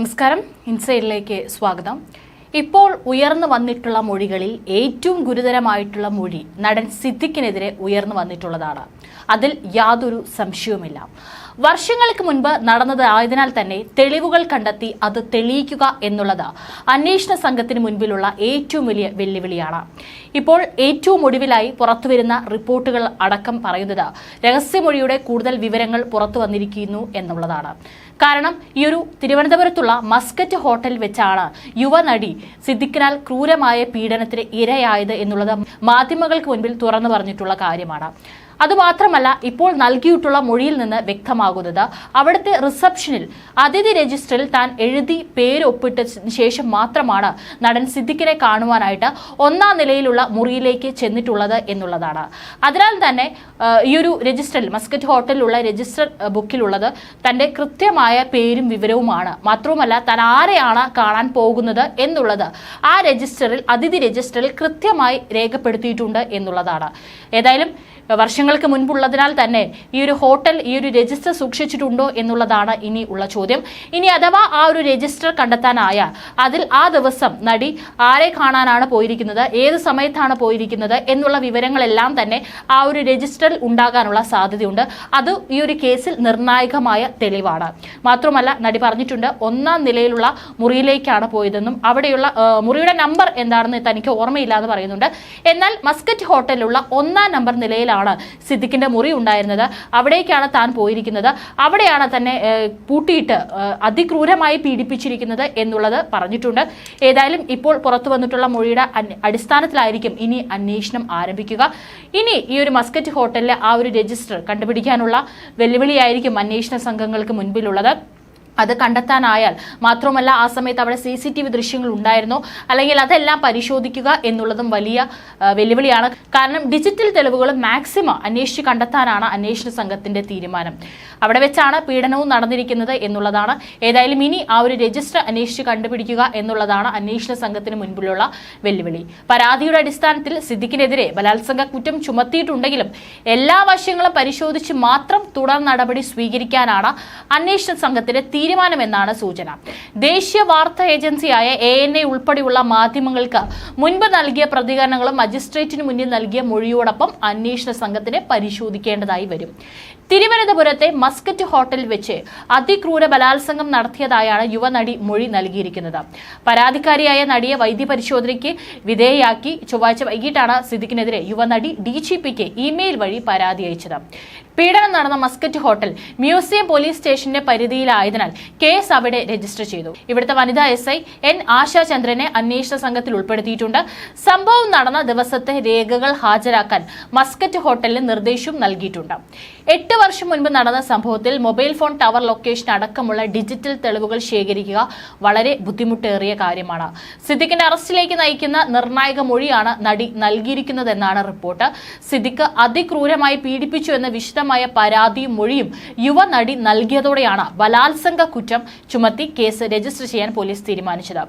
നമസ്കാരം. ഇൻസൈഡിലേക്ക് സ്വാഗതം. ഇപ്പോൾ ഉയർന്നു വന്നിട്ടുള്ള മൊഴികളിൽ ഏറ്റവും ഗുരുതരമായിട്ടുള്ള മൊഴി നടൻ സിദ്ദിഖിനെതിരെ ഉയർന്നു വന്നിട്ടുള്ളതാണ്. അതിൽ യാതൊരു സംശയവുമില്ല. വർഷങ്ങൾക്ക് മുൻപ് നടന്നത് ആയതിനാൽ തന്നെ തെളിവുകൾ കണ്ടെത്തി അത് തെളിയിക്കുക എന്നുള്ളത് അന്വേഷണ സംഘത്തിന് മുൻപിലുള്ള ഏറ്റവും വലിയ വെല്ലുവിളിയാണ്. ഇപ്പോൾ ഏറ്റവും ഒടുവിലായി പുറത്തുവരുന്ന റിപ്പോർട്ടുകൾ അടക്കം പറയുന്നത് രഹസ്യമൊഴിയുടെ കൂടുതൽ വിവരങ്ങൾ പുറത്തു വന്നിരിക്കുന്നു എന്നുള്ളതാണ്. കാരണം ഈ ഒരു തിരുവനന്തപുരത്തുള്ള മസ്കറ്റ് ഹോട്ടൽ വെച്ചാണ് യുവനടി സിദ്ദിഖിനാൽ ക്രൂരമായ പീഡനത്തിന് ഇരയായത് എന്നുള്ളത് മാധ്യമങ്ങൾക്ക് മുൻപിൽ തുറന്നു പറഞ്ഞിട്ടുള്ള കാര്യമാണ്. അതുമാത്രമല്ല ഇപ്പോൾ നൽകിയിട്ടുള്ള മൊഴിയിൽ നിന്ന് വ്യക്തമാകുന്നത്. അവിടുത്തെ റിസപ്ഷനിൽ അതിഥി രജിസ്റ്ററിൽ താൻ എഴുതി പേര് ഒപ്പിട്ട ശേഷം മാത്രമാണ് നടൻ സിദ്ദിഖിനെ കാണുവാനായിട്ട് ഒന്നാം നിലയിലുള്ള മുറിയിലേക്ക് ചെന്നിട്ടുള്ളത് എന്നുള്ളതാണ്. അതിനാൽ തന്നെ ഈ ഒരു രജിസ്റ്ററിൽ മസ്കറ്റ് ഹോട്ടലിലുള്ള രജിസ്റ്റർ ബുക്കിലുള്ളത് തന്റെ കൃത്യമായ പേരും വിവരവുമാണ്. മാത്രവുമല്ല താൻ ആരെയാണ് കാണാൻ പോകുന്നത് എന്നുള്ളത് ആ രജിസ്റ്ററിൽ അതിഥി രജിസ്റ്ററിൽ കൃത്യമായി രേഖപ്പെടുത്തിയിട്ടുണ്ട് എന്നുള്ളതാണ്. ഏതായാലും വർഷങ്ങൾക്ക് മുൻപുള്ളതിനാൽ തന്നെ ഈ ഒരു ഹോട്ടൽ ഈ ഒരു രജിസ്റ്റർ സൂക്ഷിച്ചിട്ടുണ്ടോ എന്നുള്ളതാണ് ഇനി ഉള്ള ചോദ്യം. ഇനി അഥവാ ആ ഒരു രജിസ്റ്റർ കണ്ടെത്താനായ അതിൽ ആ ദിവസം നടി ആരെ കാണാനാണ് പോയിരിക്കുന്നത് ഏത് സമയത്താണ് പോയിരിക്കുന്നത് എന്നുള്ള വിവരങ്ങളെല്ലാം തന്നെ ആ ഒരു രജിസ്റ്ററിൽ ഉണ്ടാകാനുള്ള സാധ്യതയുണ്ട്. അത് ഈ ഒരു കേസിൽ നിർണായകമായ തെളിവാണ്. മാത്രമല്ല നടി പറഞ്ഞിട്ടുണ്ട് ഒന്നാം നിലയിലുള്ള മുറിയിലേക്കാണ് പോയതെന്നും അവിടെയുള്ള മുറിയുടെ നമ്പർ എന്താണെന്ന് തനിക്ക് ഓർമ്മയില്ല എന്ന് പറയുന്നുണ്ട്. എന്നാൽ മസ്കറ്റ് ഹോട്ടലിലുള്ള ഒന്നാം നമ്പർ നിലയിലാണ് സിദ്ദിഖിന്റെ മുറി ഉണ്ടായിരുന്നത്. അവിടേക്കാണ് താൻ പോയിരിക്കുന്നത്. അവിടെയാണ് തന്നെ പൂട്ടിയിട്ട് അതിക്രൂരമായി പീഡിപ്പിച്ചിരിക്കുന്നത് എന്നുള്ളത് പറഞ്ഞിട്ടുണ്ട്. ഏതായാലും ഇപ്പോൾ പുറത്തു വന്നിട്ടുള്ള മൊഴിയുടെ അടിസ്ഥാനത്തിലായിരിക്കും ഇനി അന്വേഷണം ആരംഭിക്കുക. ഇനി ഈ ഒരു മസ്കറ്റ് ഹോട്ടലിലെ ആ ഒരു രജിസ്റ്റർ കണ്ടുപിടിക്കാനുള്ള വെല്ലുവിളിയായിരിക്കും അന്വേഷണ സംഘങ്ങൾക്ക് മുൻപിലുള്ളത്. അത് കണ്ടെത്താനായാൽ മാത്രമല്ല ആ സമയത്ത് അവിടെ സി സി ടി വി ദൃശ്യങ്ങൾ ഉണ്ടായിരുന്നോ അല്ലെങ്കിൽ അതെല്ലാം പരിശോധിക്കുക എന്നുള്ളതും വലിയ വെല്ലുവിളിയാണ്. കാരണം ഡിജിറ്റൽ തെളിവുകൾ മാക്സിമം അന്വേഷിച്ച് കണ്ടെത്താനാണ് അന്വേഷണ സംഘത്തിന്റെ തീരുമാനം. അവിടെ വെച്ചാണ് പീഡനവും നടന്നിരിക്കുന്നത് എന്നുള്ളതാണ്. ഏതായാലും ഇനി ആ ഒരു രജിസ്റ്റർ അന്വേഷിച്ച് കണ്ടുപിടിക്കുക എന്നുള്ളതാണ് അന്വേഷണ സംഘത്തിന് മുൻപിലുള്ള വെല്ലുവിളി. പരാതിയുടെ അടിസ്ഥാനത്തിൽ സിദ്ദിഖിനെതിരെ ബലാത്സംഗ കുറ്റം ചുമത്തിയിട്ടുണ്ടെങ്കിലും എല്ലാ വശങ്ങളും പരിശോധിച്ച് മാത്രം തുടർ നടപടി സ്വീകരിക്കാനാണ് അന്വേഷണ സംഘത്തിന്റെ തീരുമാനമെന്നാണ് സൂചന. ദേശീയ വാർത്താ ഏജൻസിയായ എ എൻ എ ഉൾപ്പെടെയുള്ള മാധ്യമങ്ങൾക്ക് മുൻപ് നൽകിയ പ്രതികരണങ്ങളും മജിസ്ട്രേറ്റിന് മുന്നിൽ നൽകിയ മൊഴിയോടൊപ്പം അന്വേഷണ സംഘത്തിനെ പരിശോധിക്കേണ്ടതായി വരും. തിരുവനന്തപുരത്തെ മസ്കറ്റ് ഹോട്ടലിൽ വെച്ച് അതിക്രൂര ബലാത്സംഗം നടത്തിയതായാണ് യുവനടി മൊഴി നൽകിയിരിക്കുന്നത്. പരാതിക്കാരിയായ നടിയെ വൈദ്യപരിശോധനയ്ക്ക് വിധേയയാക്കി ചൊവ്വാഴ്ച വൈകിട്ടാണ് സിദ്ദിഖിനെതിരെ യുവനടി ഡി ജി പിക്ക് ഇമെയിൽ വഴി പരാതി അയച്ചത്. പീഡനം നടന്ന മസ്കറ്റ് ഹോട്ടൽ മ്യൂസിയം പോലീസ് സ്റ്റേഷന്റെ പരിധിയിലായതിനാൽ കേസ് അവിടെ രജിസ്റ്റർ ചെയ്തു. ഇവിടുത്തെ വനിതാ എസ് ഐ എൻ ആശാചന്ദ്രനെ അന്വേഷണ സംഘത്തിൽ ഉൾപ്പെടുത്തിയിട്ടുണ്ട്. സംഭവം നടന്ന ദിവസത്തെ രേഖകൾ ഹാജരാക്കാൻ മസ്കറ്റ് ഹോട്ടലിന് നിർദ്ദേശവും നൽകിയിട്ടുണ്ട്. എട്ട് വർഷം മുൻപ് നടന്ന സംഭവത്തിൽ മൊബൈൽ ഫോൺ ടവർ ലൊക്കേഷൻ അടക്കമുള്ള ഡിജിറ്റൽ തെളിവുകൾ ശേഖരിക്കുക വളരെ ബുദ്ധിമുട്ടേറിയ കാര്യമാണ്. സിദ്ദിഖിന്റെ അറസ്റ്റിലേക്ക് നയിക്കുന്ന നിർണായക മൊഴിയാണ് നടി നൽകിയിരിക്കുന്നതെന്നാണ് റിപ്പോർട്ട്. സിദ്ദിഖ് അതിക്രൂരമായി പീഡിപ്പിച്ചു എന്ന വിശദമായ പരാതിയും മൊഴിയും യുവ നടി നൽകിയതോടെയാണ് ബലാത്സംഗ കുറ്റം ചുമത്തി കേസ് രജിസ്റ്റർ ചെയ്യാൻ പോലീസ് തീരുമാനിച്ചത്.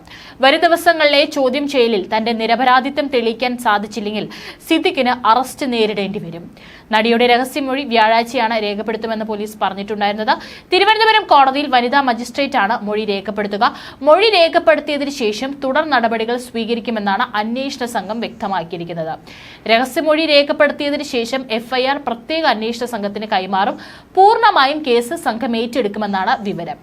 വരും ദിവസങ്ങളിലെ ചോദ്യം ചെയ്യലിൽ തന്റെ നിരപരാധിത്വം തെളിയിക്കാൻ സാധിച്ചില്ലെങ്കിൽ സിദ്ദിഖിന് അറസ്റ്റ് നേരിടേണ്ടി വരും. നടിയുടെ രഹസ്യമൊഴി വ്യാഴാഴ്ചയാണ് രേഖപ്പെടുത്തുമെന്ന് പോലീസ് പറഞ്ഞിട്ടുണ്ടായിരുന്നത്. തിരുവനന്തപുരം കോടതിയിൽ വനിതാ മജിസ്ട്രേറ്റാണ് മൊഴി രേഖപ്പെടുത്തുക. മൊഴി രേഖപ്പെടുത്തിയതിന് ശേഷം തുടർ നടപടികൾ സ്വീകരിക്കുമെന്നാണ് അന്വേഷണ സംഘം വ്യക്തമാക്കിയിരിക്കുന്നത്. രഹസ്യമൊഴി രേഖപ്പെടുത്തിയതിന് ശേഷം എഫ്ഐആർ പ്രത്യേക അന്വേഷണ സംഘത്തിന് കൈമാറും. പൂർണമായും കേസ് സംഘം ഏറ്റെടുക്കുമെന്നാണ് വിവരം.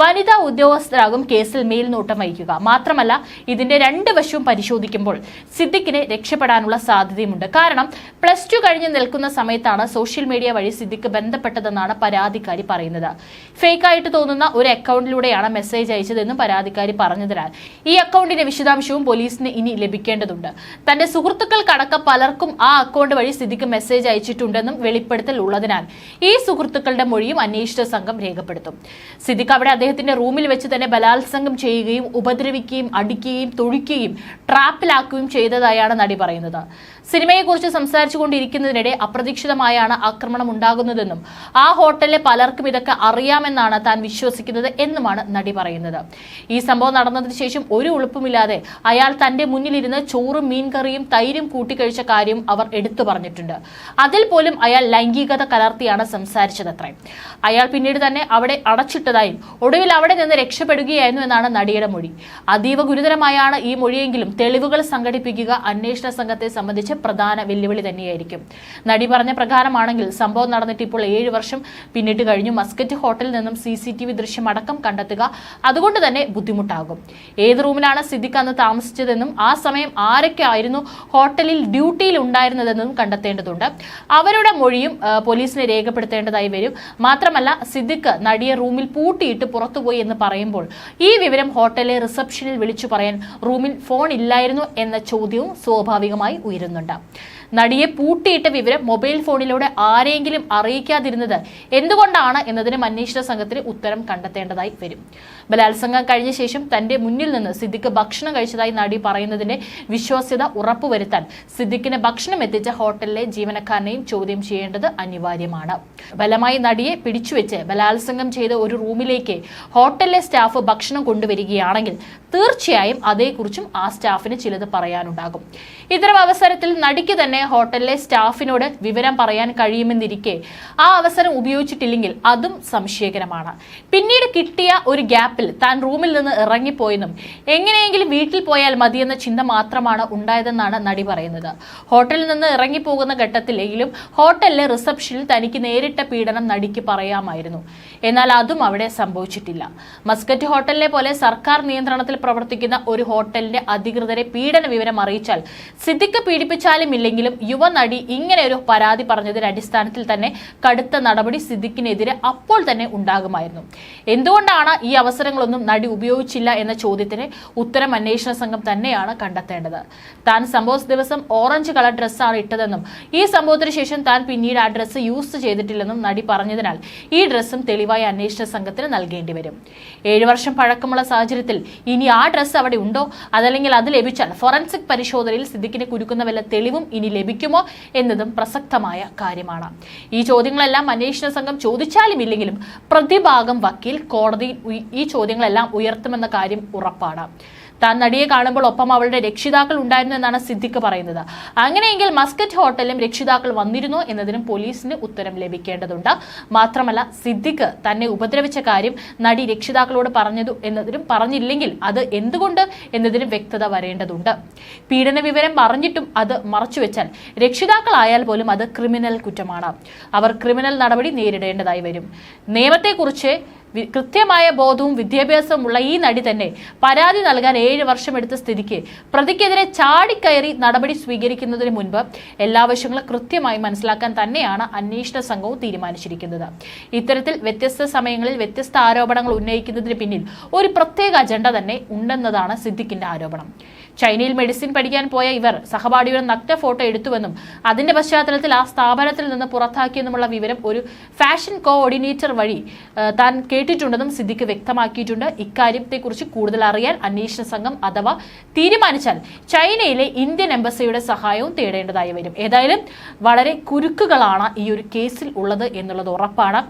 വനിതാ ഉദ്യോഗസ്ഥരാകും കേസിൽ മേൽനോട്ടം വഹിക്കുക. മാത്രമല്ല ഇതിന്റെ രണ്ട് വശവും പരിശോധിക്കുമ്പോൾ സിദ്ദിഖിനെ രക്ഷപ്പെടാനുള്ള സാധ്യതയുമുണ്ട്. കാരണം പ്ലസ് ടു കഴിഞ്ഞ് നിൽക്കുന്ന സമയത്താണ് സോഷ്യൽ മീഡിയ വഴി സിദ്ദിഖ് ബന്ധപ്പെട്ടതെന്നാണ് പരാതിക്കാരി പറയുന്നത്. ഫേക്ക് ആയിട്ട് തോന്നുന്ന ഒരു അക്കൗണ്ടിലൂടെയാണ് മെസ്സേജ് അയച്ചതെന്നും പരാതിക്കാരി പറഞ്ഞതിനാൽ ഈ അക്കൗണ്ടിന്റെ വിശദാംശവും പോലീസിന് ഇനി ലഭിക്കേണ്ടതുണ്ട്. തന്റെ സുഹൃത്തുക്കൾക്കടക്കം പലർക്കും ആ അക്കൗണ്ട് വഴി സിദ്ദിഖ് മെസ്സേജ് അയച്ചിട്ടുണ്ടെന്നും വെളിപ്പെടുത്തൽ ഉള്ളതിനാൽ ഈ സുഹൃത്തുക്കളുടെ മൊഴിയും അന്വേഷണ സംഘം രേഖപ്പെടുത്തും. സിദ്ദിഖ് അവിടെ അദ്ദേഹത്തിന്റെ റൂമിൽ വെച്ച് തന്നെ ബലാത്സംഗം ചെയ്യുകയും ഉപദ്രവിക്കുകയും അടിക്കുകയും തൊഴിക്കുകയും ട്രാപ്പിലാക്കുകയും ചെയ്തതായാണ് നടി പറയുന്നത്. സിനിമയെക്കുറിച്ച് സംസാരിച്ചുകൊണ്ടിരിക്കുന്നതിനിടെ അപ്രതീക്ഷിതമായാണ് ആക്രമണം ഉണ്ടാകുന്നതെന്നും ആ ഹോട്ടലിലെ പലർക്കും ഇതൊക്കെ അറിയാമെന്നാണ് താൻ വിശ്വസിക്കുന്നത് എന്നുമാണ് നടി പറയുന്നത്. ഈ സംഭവം നടന്നതിന് ശേഷം ഒരു ഉളുപ്പുമില്ലാതെ അയാൾ തന്റെ മുന്നിലിരുന്ന് ചോറും മീൻകറിയും തൈരും കൂട്ടിക്കഴിച്ച കാര്യം അവർ എടുത്തു പറഞ്ഞിട്ടുണ്ട്. അതിൽ പോലും അയാൾ ലൈംഗികത കലർത്തിയാണ് സംസാരിച്ചതത്രേ. അയാൾ പിന്നീട് തന്നെ അവിടെ അടച്ചിട്ടതായും ഒടുവിൽ അവിടെ നിന്ന് രക്ഷപ്പെടുകയായിരുന്നു എന്നാണ് നടിയുടെ മൊഴി. അതീവ ഗുരുതരമായാണ് ഈ മൊഴിയെങ്കിലും തെളിവുകൾ സംഘടിപ്പിക്കുക അന്വേഷണ സംഘത്തെ സംബന്ധിച്ച് പ്രധാന വെല്ലുവിളി തന്നെയായിരിക്കും. നടി പറഞ്ഞ പ്രകാരമാണെങ്കിൽ സംഭവം നടന്നിട്ട് ഇപ്പോൾ ഏഴ് വർഷം പിന്നിട്ട് കഴിഞ്ഞു. മസ്കറ്റ് ഹോട്ടലിൽ നിന്നും സി സി ടി വി ദൃശ്യം അടക്കം കണ്ടെത്തുക അതുകൊണ്ട് തന്നെ ബുദ്ധിമുട്ടാകും. ഏത് റൂമിലാണ് സിദ്ദിഖ് അന്ന് താമസിച്ചതെന്നും ആ സമയം ആരൊക്കെ ആയിരുന്നു ഹോട്ടലിൽ ഡ്യൂട്ടിയിൽ ഉണ്ടായിരുന്നതെന്നും കണ്ടെത്തേണ്ടതുണ്ട്. അവരുടെ മൊഴിയും പോലീസിനെ രേഖപ്പെടുത്തേണ്ടതായി വരും. മാത്രമല്ല സിദ്ദിഖ് നടിയെ റൂമിൽ പൂട്ടിയിട്ട് പുറത്തുപോയി എന്ന് പറയുമ്പോൾ ഈ വിവരം ഹോട്ടലിലെ റിസപ്ഷനിൽ വിളിച്ചു പറയാൻ റൂമിൽ ഫോൺ ഇല്ലായിരുന്നു എന്ന ചോദ്യവും സ്വാഭാവികമായി ഉയരുന്നുണ്ട്. വേണ്ട നടിയെ പൂട്ടിയിട്ട വിവരം മൊബൈൽ ഫോണിലൂടെ ആരെങ്കിലും അറിയിക്കാതിരുന്നത് എന്തുകൊണ്ടാണ് എന്നതിനും അന്വേഷണ സംഘത്തിന് ഉത്തരം കണ്ടെത്തേണ്ടതായി വരും. ബലാത്സംഗം കഴിഞ്ഞ ശേഷം തന്റെ മുന്നിൽ നിന്ന് സിദ്ദിഖ് ഭക്ഷണം കഴിച്ചതായി നടി പറയുന്നതിന്റെ വിശ്വാസ്യത ഉറപ്പുവരുത്താൻ സിദ്ദിഖിന് ഭക്ഷണം എത്തിച്ച ഹോട്ടലിലെ ജീവനക്കാരനെയും ചോദ്യം ചെയ്യേണ്ടത് അനിവാര്യമാണ്. ബലമായി നടിയെ പിടിച്ചുവെച്ച് ബലാത്സംഗം ചെയ്ത ഒരു റൂമിലേക്ക് ഹോട്ടലിലെ സ്റ്റാഫ് ഭക്ഷണം കൊണ്ടുവരികയാണെങ്കിൽ തീർച്ചയായും അതേക്കുറിച്ചും ആ സ്റ്റാഫിന് ചിലത് പറയാനുണ്ടാകും. ഇത്തരം അവസരത്തിൽ നടിക്ക് തന്നെ ഹോട്ടലിലെ സ്റ്റാഫിനോട് വിവരം പറയാൻ കഴിയുമെന്നിരിക്കെ ആ അവസരം ഉപയോഗിച്ചിട്ടില്ലെങ്കിൽ അതും സംശയകരമാണ്. പിന്നീട് കിട്ടിയ ഒരു ഗ്യാപ്പിൽ താൻ റൂമിൽ നിന്ന് ഇറങ്ങിപ്പോയെന്നും എങ്ങനെയെങ്കിലും വീട്ടിൽ പോയാൽ മതിയെന്ന ചിന്ത മാത്രമാണ് ഉണ്ടായതെന്നാണ് നടി പറയുന്നത്. ഹോട്ടലിൽ നിന്ന് ഇറങ്ങിപ്പോകുന്ന ഘട്ടത്തിലെങ്കിലും ഹോട്ടലിലെ റിസപ്ഷനിൽ തനിക്ക് നേരിട്ട പീഡനം നടിക്ക് പറയാമായിരുന്നു. എന്നാൽ അതും അവിടെ സംഭവിച്ചിട്ടില്ല. മസ്കറ്റ് ഹോട്ടലിലെ പോലെ സർക്കാർ നിയന്ത്രണത്തിൽ പ്രവർത്തിക്കുന്ന ഒരു ഹോട്ടലിന്റെ അധികൃതരെ പീഡന വിവരം അറിയിച്ചാൽ സിദ്ദിഖ് പീഡിപ്പിച്ചാലും ഇല്ലെങ്കിലും യുവനടി ഇങ്ങനെ ഒരു പരാതി പറഞ്ഞതിന്റെ അടിസ്ഥാനത്തിൽ തന്നെ കടുത്ത നടപടി സിദ്ദിഖിനെതിരെ അപ്പോൾ തന്നെ ഉണ്ടാകുമായിരുന്നു. എന്തുകൊണ്ടാണ് ഈ അവസരങ്ങളൊന്നും നടി ഉപയോഗിച്ചില്ല എന്ന ചോദ്യത്തിന് ഉത്തരം അന്വേഷണ സംഘം തന്നെയാണ് കണ്ടെത്തേണ്ടത്? താൻ സംഭവ ദിവസം ഓറഞ്ച് കളർ ഡ്രസ്സാണ് ഇട്ടതെന്നും ഈ സംഭവത്തിന് ശേഷം താൻ പിന്നീട് ആ ഡ്രസ്സ് യൂസ് ചെയ്തിട്ടില്ലെന്നും നടി പറഞ്ഞതിനാൽ ഈ ഡ്രസ്സും തെളിവായി അന്വേഷണ സംഘത്തിന് നൽകേണ്ടി വരും. ഏഴു വർഷം പഴക്കമുള്ള സാഹചര്യത്തിൽ ഇനി ആ ഡ്രസ്സ് അവിടെ ഉണ്ടോ? അതല്ലെങ്കിൽ അത് ലഭിച്ചാൽ ഫോറൻസിക് പരിശോധനയിൽ സിദ്ദിഖിനെ കുരുക്കുന്ന വല്ല തെളിവും ഇനി ലഭിക്കുമോ എന്നതും പ്രസക്തമായ കാര്യമാണ്. ഈ ചോദ്യങ്ങളെല്ലാം അന്വേഷണ സംഘം ചോദിച്ചാലും ഇല്ലെങ്കിലും പ്രതിഭാഗം വക്കീൽ കോടതിയിൽ ഈ ചോദ്യങ്ങളെല്ലാം ഉയർത്തുമെന്ന കാര്യം ഉറപ്പാണ്. താൻ നടിയെ കാണുമ്പോൾ ഒപ്പം അവളുടെ രക്ഷിതാക്കൾ ഉണ്ടായിരുന്നു എന്നാണ് സിദ്ദിഖ് പറയുന്നത്. അങ്ങനെയെങ്കിൽ മസ്കറ്റ് ഹോട്ടലിലും രക്ഷിതാക്കൾ വന്നിരുന്നോ എന്നതിനും പോലീസിന് ഉത്തരം ലഭിക്കേണ്ടതുണ്ട്. മാത്രമല്ല സിദ്ദിഖ് തന്നെ ഉപദ്രവിച്ച കാര്യം നടി രക്ഷിതാക്കളോട് പറഞ്ഞതു എന്നതിനും പറഞ്ഞില്ലെങ്കിൽ അത് എന്തുകൊണ്ട് എന്നതിനും വ്യക്തത വരേണ്ടതുണ്ട്. പീഡന വിവരം പറഞ്ഞിട്ടും അത് മറച്ചുവെച്ചാൽ രക്ഷിതാക്കളായാൽ പോലും അത് ക്രിമിനൽ കുറ്റമാണ്. അവർ ക്രിമിനൽ നടപടി നേരിടേണ്ടതായി വരും. നിയമത്തെക്കുറിച്ച് കൃത്യമായ ബോധവും വിദ്യാഭ്യാസവും ഉള്ള ഈ നടി തന്നെ പരാതി നൽകാൻ ഏഴ് വർഷമെടുത്ത സ്ഥിതിക്ക് പ്രതിക്കെതിരെ ചാടിക്കയറി നടപടി സ്വീകരിക്കുന്നതിന് മുൻപ് എല്ലാ വശങ്ങളും കൃത്യമായി മനസ്സിലാക്കാൻ തന്നെയാണ് അന്വേഷണ സംഘവും തീരുമാനിച്ചിരിക്കുന്നത്. ഇത്തരത്തിൽ വ്യത്യസ്ത സമയങ്ങളിൽ വ്യത്യസ്ത ആരോപണങ്ങൾ ഉന്നയിക്കുന്നതിന് പിന്നിൽ ഒരു പ്രത്യേക അജണ്ട തന്നെ ഉണ്ടെന്നതാണ് സിദ്ദിഖിന്റെ ആരോപണം. ചൈനയിൽ മെഡിസിൻ പഠിക്കാൻ പോയ ഇവർ സഹപാഠിയുടെ നഗ്ന ഫോട്ടോ എടുത്തുവെന്നും അതിന്റെ പശ്ചാത്തലത്തിൽ ആ സ്ഥാപനത്തിൽ നിന്ന് പുറത്താക്കിയെന്നുമുള്ള വിവരം ഒരു ഫാഷൻ കോഓർഡിനേറ്റർ വഴി താൻ കേട്ടിട്ടുണ്ടെന്നും സിദ്ദിഖ് വ്യക്തമാക്കിയിട്ടുണ്ട്. ഇക്കാര്യത്തെക്കുറിച്ച് കൂടുതൽ അറിയാൻ അന്വേഷണ സംഘം അഥവാ തീരുമാനിച്ചാൽ ചൈനയിലെ ഇന്ത്യൻ എംബസിയുടെ സഹായവും തേടേണ്ടതായി വരും. ഏതായാലും വളരെ കുരുക്കുകളാണ് ഈ ഒരു കേസിൽ ഉള്ളത് എന്നുള്ളത് ഉറപ്പാണ്.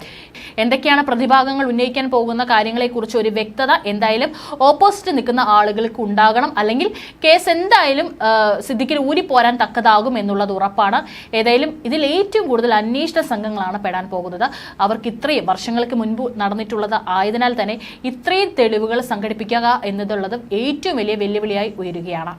എന്തൊക്കെയാണ് പ്രതിഭാഗങ്ങൾ ഉന്നയിക്കാൻ പോകുന്ന കാര്യങ്ങളെക്കുറിച്ച് ഒരു വ്യക്തത? എന്തായാലും ഓപ്പോസിറ്റ് നിൽക്കുന്ന ആളുകൾക്ക് ഉണ്ടാകണം. അല്ലെങ്കിൽ കേസ് എന്തായാലും സിദ്ദിഖിന് ഊരിപ്പോരാൻ തക്കതാകും എന്നുള്ളത് ഉറപ്പാണ്. ഏതായാലും ഇതിൽ ഏറ്റവും കൂടുതൽ അന്വേഷണ സംഘങ്ങളാണ് പെടാൻ പോകുന്നത്. അവർക്ക് ഇത്രയും വർഷങ്ങൾക്ക് മുൻപ് നടന്നിട്ടുള്ളത് ആയതിനാൽ തന്നെ ഇത്രയും തെളിവുകൾ സംഘടിപ്പിക്കുക എന്നതുള്ളത് ഏറ്റവും വലിയ വെല്ലുവിളിയായി ഉയരുകയാണ്.